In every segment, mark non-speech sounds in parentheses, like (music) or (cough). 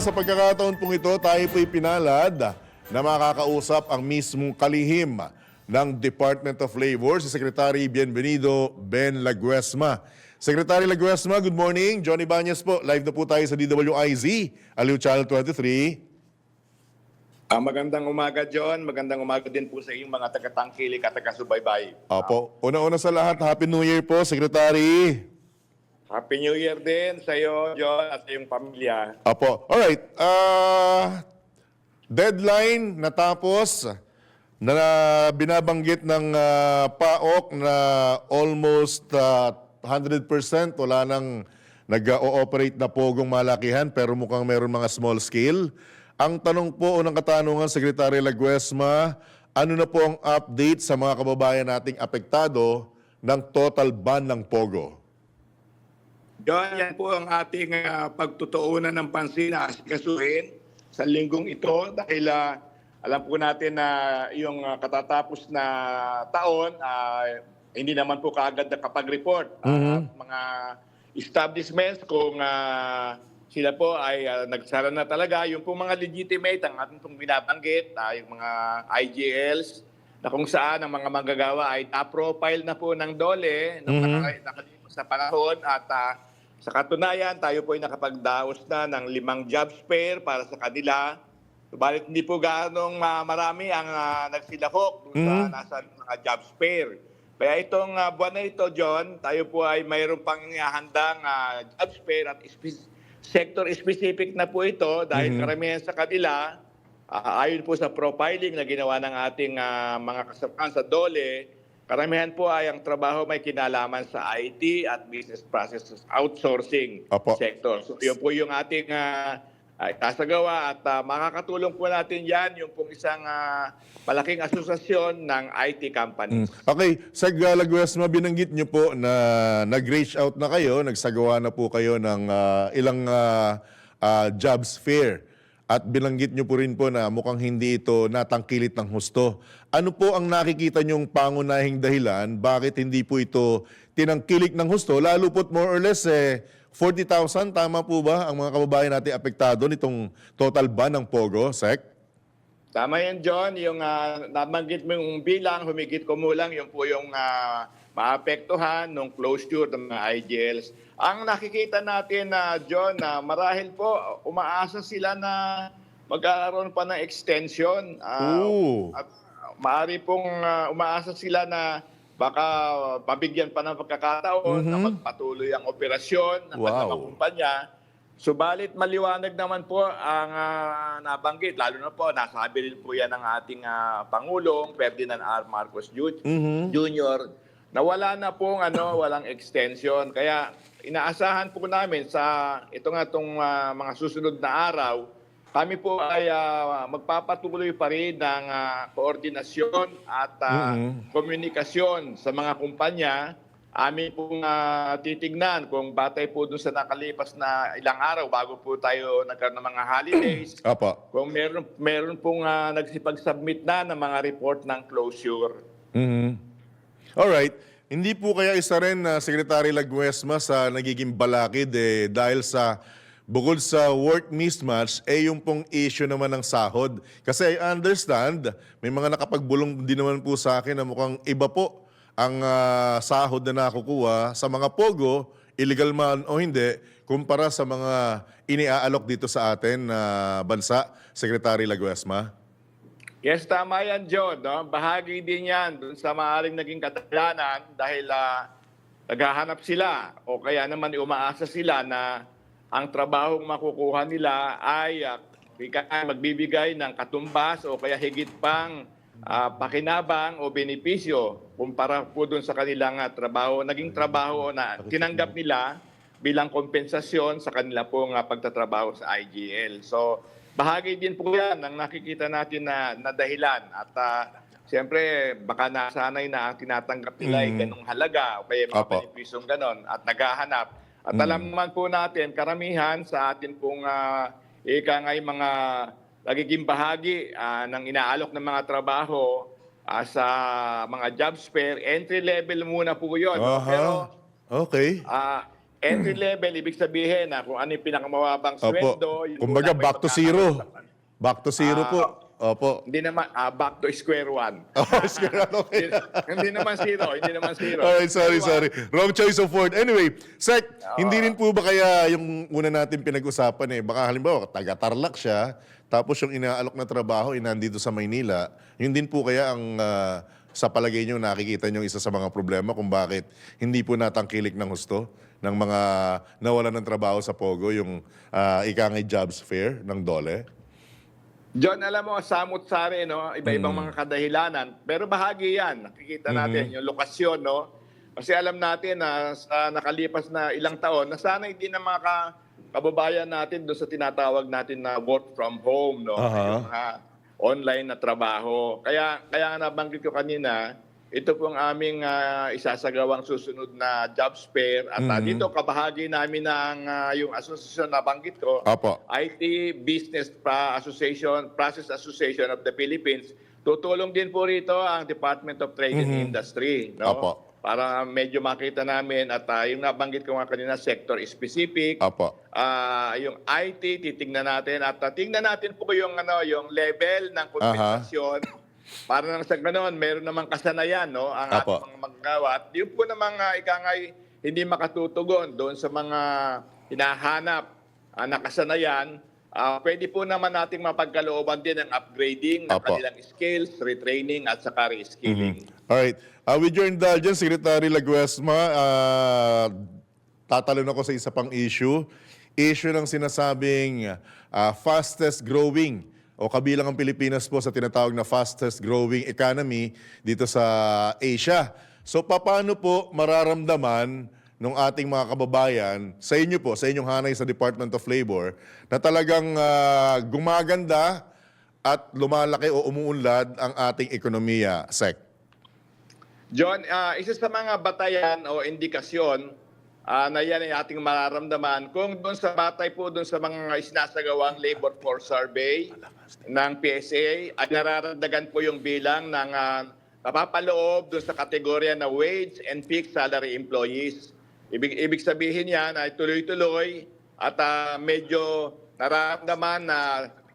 sa pagkakataon pong ito, tayo po'y pinalad na makakausap ang mismong kalihim ng Department of Labor, si Secretary Bienvenido Ben Laguesma. Secretary Laguesma, good morning. Johnny Banyas po, live na po tayo sa DWIZ, Aliw Channel 23. Ah, magandang umaga, John. Magandang umaga din po sa inyong mga tagatangkilik at taga-subaybay. Opo, una-una sa lahat, Happy New Year po, Secretary. Happy New Year din sa iyo, John, at sa iyong pamilya. Apo. Alright. Uh, deadline natapos na binabanggit ng ah, PAOK na almost ah, 100% wala nang nag-ooperate na pogong malakihan pero mukhang meron mga small scale. Ang tanong po unang katanungan, Secretary Laguesma, ano na po ang update sa mga kababayan nating apektado ng total ban ng pogo? John, yan po ang ating ah, pagtutuunan ng pansin na asikasuhin sa linggong ito dahil ah, alam po natin na yung ah, katatapos na taon, ah, hindi naman po kaagad nakapag-report. Ang mga establishments kung ah, sila po ay ah, nagsara na talaga. Yung po mga legitimate, ang ating pong binabanggit, ah, yung mga IGLs, na kung saan ang mga manggagawa ay na-profile na po ng DOLE nung nakaka- nakalipas sa panahon at ah, sa katunayan, tayo po ay nakapagdaos na ng limang job spare para sa kanila. Subalit hindi po gaanong ah, marami ang uh, nagsilahok dun sa nasa mga job spare. Kaya itong ah, buwan na ito, John, tayo po ay mayroon pang handang ah, job spare at spe- sector specific na po ito dahil karamihan sa kanila, ah, ayon po sa profiling na ginawa ng ating ah, mga kasamaan sa DOLE, karamihan po ay ang trabaho may kinalaman sa IT at business processes outsourcing Apo. sector. So yun po yung ating ah, ay kasagawa at ah, makakatulong po natin yan yung pong isang ah, malaking asosasyon ng IT companies. Okay, sa Galagwesma, binanggit niyo po na nag-reach out na kayo, nagsagawa na po kayo ng ah, ilang ah, ah, jobs fair. At binanggit niyo po rin po na mukhang hindi ito natangkilit ng husto. Ano po ang nakikita niyong pangunahing dahilan? Bakit hindi po ito tinangkilik ng husto? Lalo po't more or less, eh, 40,000, tama po ba ang mga kababayan natin apektado nitong total ban ng POGO, SEC? Tama yan, John. Yung ah, nabanggit mo yung bilang, humigit kumulang, yung po yung ah, maapektuhan ng closure ng mga IGLs. Ang nakikita natin na, John, na marahil po umaasa sila na magkakaroon pa ng extension. Ah, Oo. at maaari pong ah, umaasa sila na baka pabigyan pa ng pagkakataon na magpatuloy ang operasyon ng Wow. kumpanya. Subalit maliwanag naman po ang ah, nabanggit, lalo na po, nasabi rin po yan ng ating ah, Pangulong, Ferdinand R. Marcos Ju- Jr., na wala na pong ano, (laughs) walang extension. Kaya inaasahan po namin sa ito nga itong ah, mga susunod na araw, kami po ay ah, magpapatuloy pa rin ng ah, koordinasyon at ah, komunikasyon sa mga kumpanya. Amin pong ah, titignan kung batay po dun sa nakalipas na ilang araw bago po tayo nagkaroon ng mga holidays. (clears throat) Apa. kung meron, meron pong ah, nagsipag-submit na ng mga report ng closure. Mhm. Alright. Hindi po kaya isa rin na Secretary Laguesma sa nagiging balakid eh, dahil sa bukod sa work mismatch, eh yung pong issue naman ng sahod. Kasi I understand, may mga nakapagbulong din naman po sa akin na mukhang iba po ang ah, sahod na nakukuha sa mga pogo, illegal man o hindi, kumpara sa mga iniaalok dito sa atin na bansa, Secretary Laguesma. Yes, tama yan, John. No? Bahagi din yan dun sa maaaring naging katalanan dahil ah, naghahanap sila o kaya naman umaasa sila na ang trabahong makukuha nila ay ika- magbibigay ng katumbas o kaya higit pang ah, pakinabang o benepisyo kumpara po dun sa kanilang ah, trabaho, naging trabaho na tinanggap nila bilang kompensasyon sa kanila pong ah, pagtatrabaho sa IGL. So, bahagi din po yan ang nakikita natin na, na dahilan. At ah, siyempre, baka nasanay na ang tinatanggap nila ay ganong halaga o kaya mga Apo. benepisyong ganon at naghahanap. At alam naman po natin, karamihan sa atin pong ah, ika nga'y mga nagiging bahagi ah, ng inaalok ng mga trabaho ah, sa mga job spare, entry level muna po yun. Aha. Pero Okay. Ah, Entry level, ibig sabihin na kung ano yung pinakamababang sweldo. yun Kumbaga, muna back to zero. pagkakausapan. Back to zero Ah, po. Opo. Hindi naman, ah, back to square one. (laughs) Oh, square one, okay. hindi naman zero, hindi naman zero. Alright, sorry, sorry. Wrong choice of word. Anyway, Sec, hindi rin po ba kaya yung una natin pinag-usapan eh, baka halimbawa, taga-Tarlac siya, tapos yung inaalok na trabaho, eh, nandito sa Maynila, yun din po kaya ang ah, sa palagay nyo nakikita nyo isa sa mga problema kung bakit hindi po natangkilik ng husto ng mga nawalan ng trabaho sa Pogo, yung uh, ikangay jobs fair ng DOLE? John, alam mo, samot-sari, no? Iba-ibang Mm. mga kadahilanan. Pero bahagi yan. Nakikita natin Mm-hmm. yung lokasyon, no? Kasi alam natin na sa nakalipas na ilang taon, na sana hindi na mga ka- kababayan natin doon sa tinatawag natin na work from home, no? Aha. Yung mga online na trabaho. Kaya, kaya nga nabanggit ko kanina, ito pong aming ah, isasagawang susunod na jobs fair. At ah, Mhm. dito, kabahagi namin ng ah, yung asosasyon na banggit ko, Opo. IT Business Association, Process Association of the Philippines. Tutulong din po rito ang Department of Trade and Industry. No? Apo. Para medyo makita namin at ah, yung nabanggit ko nga kanina, sector specific. Opo. Ah, yung IT, titingnan natin at uh, tingnan natin po yung ano, yung level ng kompensasyon. Para nang sa ganoon, meron namang kasanayan, no? Ang Apo. ating mga magkawat. Yung po namang uh, ikangay hindi makatutugon doon sa mga hinahanap ah, na kasanayan, ah, pwede po naman nating mapagkalooban din ng upgrading ng Apo. kanilang skills, retraining at saka reskilling. Alright. Uh, with your indulgence, Secretary Laguesma, uh, tatalon ako sa isa pang issue. Issue ng sinasabing uh, fastest growing o kabilang ang Pilipinas po sa tinatawag na fastest growing economy dito sa Asia. So paano po mararamdaman ng ating mga kababayan sa inyo po, sa inyong hanay sa Department of Labor na talagang ah, gumaganda at lumalaki o umuunlad ang ating ekonomiya, Sec? John, ah, isa sa mga batayan o indikasyon ah, na yan ay ating mararamdaman kung doon sa batay po doon sa mga isinasagawang labor force survey ng PSA ay nararandagan po yung bilang ng uh, napapaloob doon sa kategorya na wage and fixed salary employees. Ibig, ibig sabihin yan ay tuloy-tuloy at ah, medyo nararamdaman na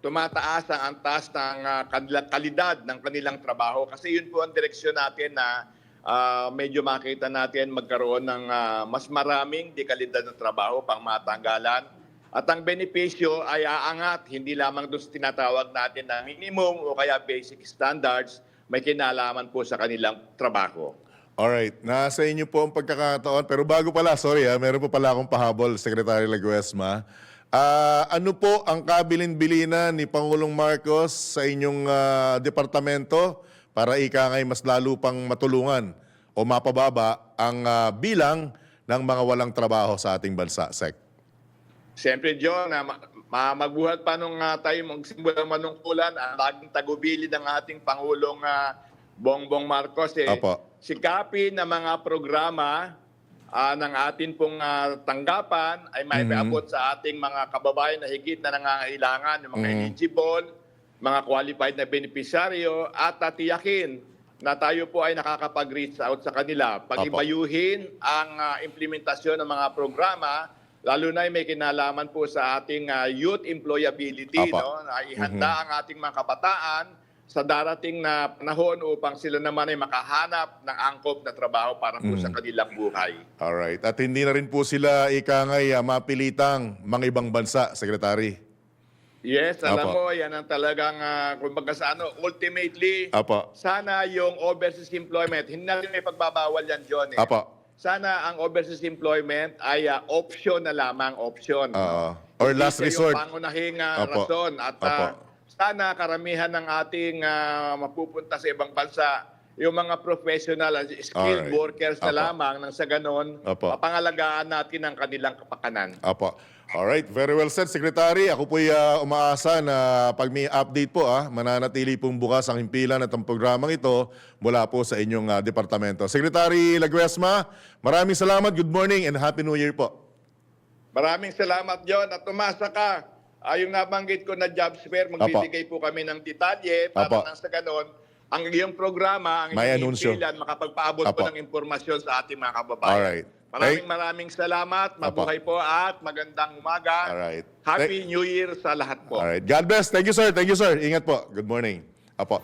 tumataas ang antas ng kanila- kalidad ng kanilang trabaho. Kasi yun po ang direksyon natin na ah, medyo makita natin magkaroon ng ah, mas maraming dekalidad ng trabaho pang matanggalan. At ang benepisyo ay aangat, hindi lamang doon tinatawag natin na minimum o kaya basic standards, may kinalaman po sa kanilang trabaho. Alright, nasa inyo po ang pagkakataon. Pero bago pala, sorry ha, meron po pala akong pahabol, Secretary Laguesma. Ah, ano po ang kabilin-bilina ni Pangulong Marcos sa inyong ah, departamento para ika ngay mas lalo pang matulungan o mapababa ang ah, bilang ng mga walang trabaho sa ating bansa, Sec? Siyempre, John, na ma- ma- magbuhat pa nung uh, tayo magsimula manungkulan, ang laging tagubili ng ating Pangulong ah, Bongbong Marcos, eh, Apo. sikapin na mga programa ah, ng atin pong ah, tanggapan ay may Mhm. abot sa ating mga kababayan na higit na nangangailangan, yung mga Mhm. eligible, mga qualified na beneficiaryo, at tatiyakin na tayo po ay nakakapag-reach out sa kanila. Pag-ibayuhin ang ah, implementasyon ng mga programa, lalo na may kinalaman po sa ating ah, youth employability, Apo. no? na ihanda ang ating mga kabataan sa darating na panahon upang sila naman ay makahanap ng angkop na trabaho para po sa kanilang buhay. Alright, at hindi na rin po sila ika ngay ah, mapilitang mga ibang bansa, Secretary. Yes, alam Apo. mo, yan ang talagang, uh, kumbaga sa ano, ultimately, Apo. sana yung overseas employment, hindi natin may pagbabawal yan, John. Eh. Apo. Sana ang overseas employment ay ah, option na lamang, option. Oo. Or Hindi last resort. Yung pangunahing ah, Apo. rason. At Apo. ah, sana karamihan ng ating ah, mapupunta sa ibang bansa, yung mga professional, at skilled Alright. workers na Apo. lamang nang sa ganon, Apo. mapangalagaan natin ang kanilang kapakanan. Apo. Alright, very well said, Secretary. Ako po umaasa na pag may update po, ah, mananatili pong bukas ang himpilan at ang programang ito mula po sa inyong ah, departamento. Secretary Laguesma, maraming salamat, good morning, and Happy New Year po. Maraming salamat, John. At umasa ka. Ah, yung nabanggit ko na jobs fair, magbibigay po kami ng detalye para Apo. nang sa ganon, ang iyong programa, ang May iyong anunsyo. himpilan, makapagpaabot po Apo. ng impormasyon sa ating mga kababayan. Alright. Maraming maraming salamat. Mabuhay po at magandang umaga. Alright. Happy New Year sa lahat po. Alright. God bless. Thank you, sir. Thank you, sir. Ingat po. Good morning. Apo.